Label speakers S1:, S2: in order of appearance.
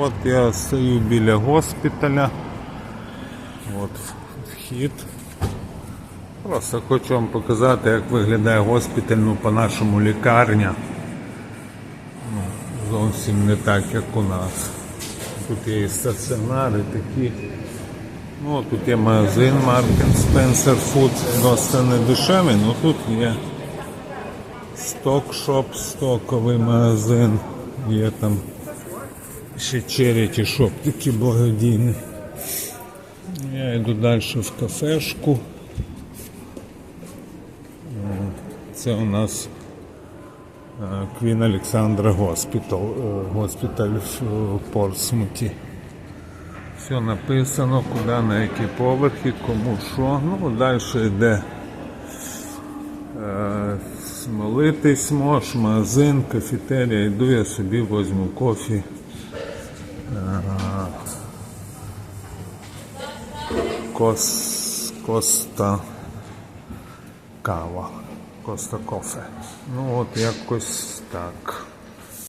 S1: От я стою біля госпіталя. От вхід. Просто хочу вам показати, як виглядає госпіталь, ну по-нашому лікарня. Ну, зовсім не так, як у нас. Тут є і стаціонари такі. Ну, тут є магазин Market Spencer Food, досить не дешевий, але тут є сток-шоп, стоковий магазин, є там ще charity шоп такий благодійний. Я йду далі в кафешку. Е, Це у нас е, Квін Олександра Госпітал, е, госпіталь в е, Портсмуті. Все написано, куди, на які поверхи, кому що. Ну, далі йде е, молитись мож, магазин, кафетерія. Йду я собі возьму кофі. Е, Кос, коста кава. Коста кофе. Ну от якось так.